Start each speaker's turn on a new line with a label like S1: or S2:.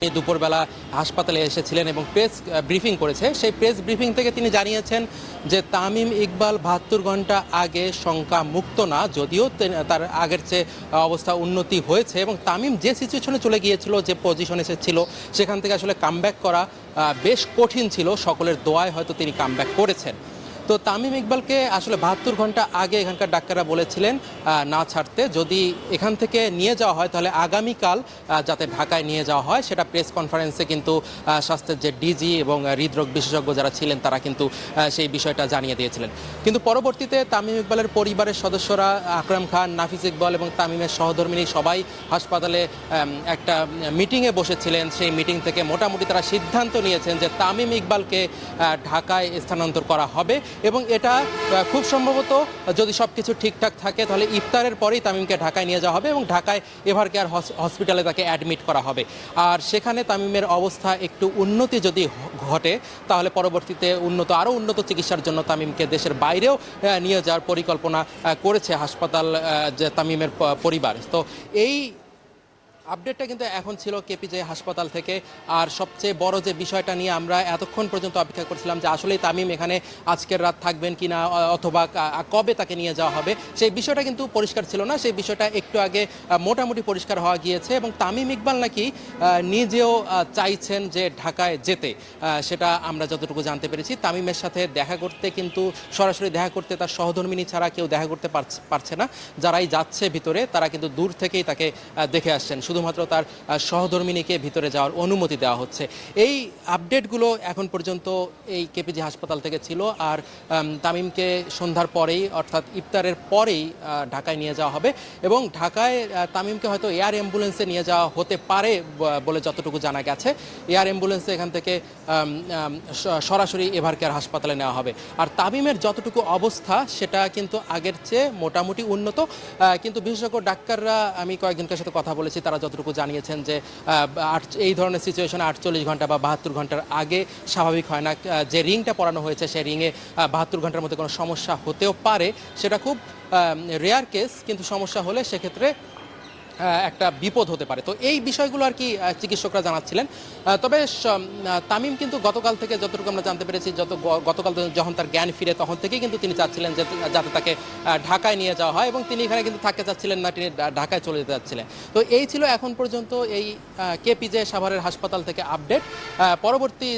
S1: দুপুরবেলা হাসপাতালে এসেছিলেন এবং প্রেস ব্রিফিং করেছে। সেই প্রেস ব্রিফিং থেকে তিনি জানিয়েছেন যে তামিম ইকবাল বাহাত্তর ঘণ্টা আগে শঙ্কা মুক্ত না, যদিও তার আগের চেয়ে অবস্থা উন্নতি হয়েছে এবং তামিম যে সিচুয়েশনে চলে গিয়েছিল, যে পজিশনে সে ছিল, সেখান থেকে আসলে কামব্যাক করা বেশ কঠিন ছিল। সকলের দোয়ায় হয়তো তিনি কামব্যাক করেছেন। তো তামিম ইকবালকে আসলে বাহাত্তর ঘণ্টা আগে এখানকার ডাক্তাররা বলেছিলেন না ছাড়তে। যদি এখান থেকে নিয়ে যাওয়া হয়, তাহলে আগামীকাল যাতে ঢাকায় নিয়ে যাওয়া হয়, সেটা প্রেস কনফারেন্সে কিন্তু স্বাস্থ্যের যে ডিজি এবং হৃদরোগ বিশেষজ্ঞ যারা ছিলেন, তারা কিন্তু সেই বিষয়টা জানিয়ে দিয়েছিলেন। কিন্তু পরবর্তীতে তামিম ইকবালের পরিবারের সদস্যরা, আকরাম খান নাফিজ ইকবাল এবং তামিমের সহধর্মিনী সবাই হাসপাতালে একটা মিটিংয়ে বসেছিলেন। সেই মিটিং থেকে মোটামুটি তারা সিদ্ধান্ত নিয়েছেন যে তামিম ইকবালকে ঢাকায় স্থানান্তর করা হবে। এবং এটা খুব সম্ভবত যদি সব কিছু ঠিকঠাক থাকে, তাহলে ইফতারের পরেই তামিমকে ঢাকায় নিয়ে যাওয়া হবে এবং ঢাকায় এভার কেয়ার হসপিটালে তাকে অ্যাডমিট করা হবে। আর সেখানে তামিমের অবস্থা একটু উন্নতি যদি ঘটে, তাহলে পরবর্তীতে উন্নত, আরও উন্নত চিকিৎসার জন্য তামিমকে দেশের বাইরেও নিয়ে যাওয়ার পরিকল্পনা করেছে হাসপাতাল যে তামিমের পরিবার। তো এই আপডেটটা কিন্তু এখন ছিল কেপিজে হাসপাতাল থেকে। আর সবচেয়ে বড় যে বিষয়টা নিয়ে আমরা এতক্ষণ পর্যন্ত অপেক্ষা করছিলাম যে আসলেই তামিম এখানে আজকের রাত থাকবেন কিনা অ- অথবা কবে তাকে নিয়ে যাওয়া হবে, সেই বিষয়টা কিন্তু পরিষ্কার ছিল না। সেই বিষয়টা একটু আগে মোটামুটি পরিষ্কার হওয়া গিয়েছে এবং তামিম ইকবাল নাকি নিজেও চাইছেন যে ঢাকায় যেতে। সেটা আমরা যতটুকু জানতে পেরেছি। তামিমের সাথে দেখা করতে কিন্তু, সরাসরি দেখা করতে তার সহধর্মিনী ছাড়া কেউ দেখা করতে পারছ- না। যারাই যাচ্ছে ভিতরে, তারা কিন্তু দূর থেকেই তাকে দেখে আসছেন। শুধুমাত্র তার সহধর্মিনীকে ভিতরে যাওয়ার অনুমতি দেওয়া হচ্ছে। এই আপডেটগুলো এখন পর্যন্ত এই কেপিজি হাসপাতাল থেকে ছিল আর তামিমকে সন্ধ্যার পরেই অর্থাৎ ইফতারের পরেই ঢাকায় নিয়ে যাওয়া হবে এবং ঢাকায় তামিমকে হয়তো এয়ার অ্যাম্বুলেন্সে নিয়ে যাওয়া হতে পারে বলে যতটুকু জানা গেছে। এয়ার অ্যাম্বুলেন্সে এখান থেকে সরাসরি এভার কেয়ার হাসপাতালে নেওয়া হবে। আর তামিমের যতটুকু অবস্থা সেটা কিন্তু আগের চেয়ে মোটামুটি উন্নত। কিন্তু বিশেষজ্ঞ ডাক্তাররা, আমি কয়েকজনকার সাথে কথা বলেছি, তারা যতটুকু জানিয়েছেন যে এই ধরনের সিচুয়েশন আটচল্লিশ ঘণ্টা বা বাহাত্তর ঘণ্টার আগে স্বাভাবিক হয় না। যে রিংটা পরানো হয়েছে সেই রিংয়ে বাহাত্তর ঘণ্টার মধ্যে কোনো সমস্যা হতেও পারে। সেটা খুব রেয়ার কেস কিন্তু সমস্যা হলে সেক্ষেত্রে একটা বিপদ হতে পারে। তো এই বিষয়গুলো আর কি চিকিৎসকরা জানাচ্ছিলেন। তবে তামিম কিন্তু গতকাল থেকে যতটুকু আমরা জানতে পেরেছি, যত গতকাল যখন তার জ্ঞান ফিরে তখন থেকেই কিন্তু তিনি চাচ্ছিলেন যে, যাতে তাকে ঢাকায় নিয়ে যাওয়া হয় এবং তিনি এখানে কিন্তু থাকতে চাচ্ছিলেন না, তিনি ঢাকায় চলে যেতে চাচ্ছিলেন। তো এই ছিল এখন পর্যন্ত এই কেপিজে সাভারের হাসপাতাল থেকে আপডেট। পরবর্তী